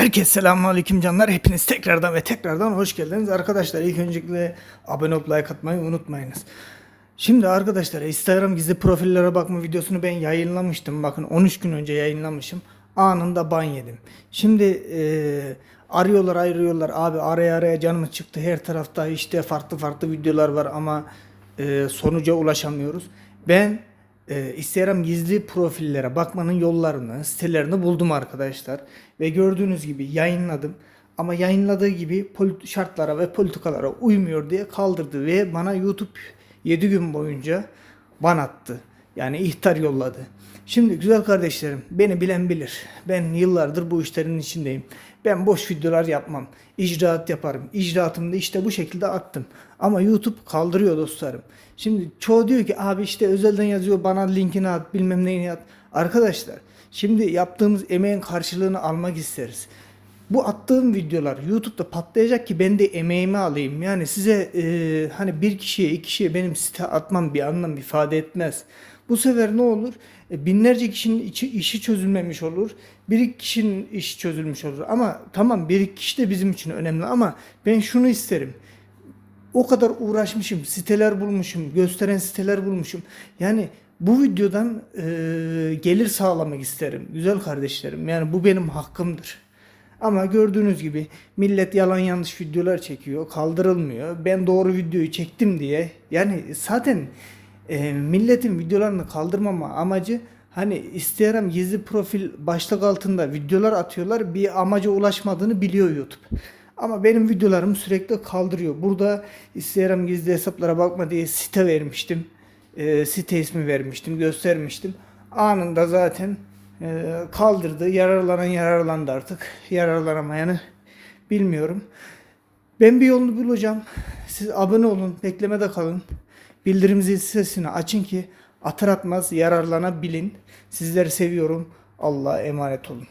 Herkese selamünaleyküm canlar. Hepiniz tekrardan ve tekrardan hoş geldiniz. Arkadaşlar ilk öncelikle abone olup like atmayı unutmayınız. Şimdi arkadaşlar Instagram gizli profillere bakma videosunu ben yayınlamıştım. Bakın 13 gün önce yayınlamışım. Anında ban yedim. Şimdi eee, arıyorlar ayırıyorlar. Abi araya araya canımız çıktı. Her tarafta işte farklı farklı videolar var ama eee, sonuca ulaşamıyoruz. Ben e, Instagram gizli profillere bakmanın yollarını, sitelerini buldum arkadaşlar. Ve gördüğünüz gibi yayınladım. Ama yayınladığı gibi şartlara ve politikalara uymuyor diye kaldırdı ve bana YouTube 7 gün boyunca ban attı. Yani ihtar yolladı. Şimdi güzel kardeşlerim beni bilen bilir. Ben yıllardır bu işlerin içindeyim. Ben boş videolar yapmam. İcraat yaparım. İcraatımı da işte bu şekilde attım. Ama YouTube kaldırıyor dostlarım. Şimdi çoğu diyor ki abi işte özelden yazıyor bana linkini at bilmem neyini at. Arkadaşlar şimdi yaptığımız emeğin karşılığını almak isteriz. Bu attığım videolar YouTube'da patlayacak ki ben de emeğimi alayım. Yani size e, hani bir kişiye iki kişiye benim site atmam bir anlam ifade etmez. Bu sefer ne olur? E, binlerce kişinin içi, işi çözülmemiş olur. Bir iki kişinin işi çözülmüş olur. Ama tamam bir iki kişi de bizim için önemli ama ben şunu isterim o kadar uğraşmışım, siteler bulmuşum, gösteren siteler bulmuşum. Yani bu videodan e, gelir sağlamak isterim güzel kardeşlerim. Yani bu benim hakkımdır. Ama gördüğünüz gibi millet yalan yanlış videolar çekiyor, kaldırılmıyor. Ben doğru videoyu çektim diye. Yani zaten e, milletin videolarını kaldırmama amacı hani Instagram gizli profil başlık altında videolar atıyorlar. Bir amaca ulaşmadığını biliyor YouTube. Ama benim videolarımı sürekli kaldırıyor. Burada Instagram gizli hesaplara bakma diye site vermiştim. E, site ismi vermiştim, göstermiştim. Anında zaten e, kaldırdı. Yararlanan yararlandı artık. Yararlanamayanı bilmiyorum. Ben bir yolunu bulacağım. Siz abone olun, beklemede kalın. Bildirim zil sesini açın ki atar atmaz yararlanabilin. Sizleri seviyorum. Allah'a emanet olun.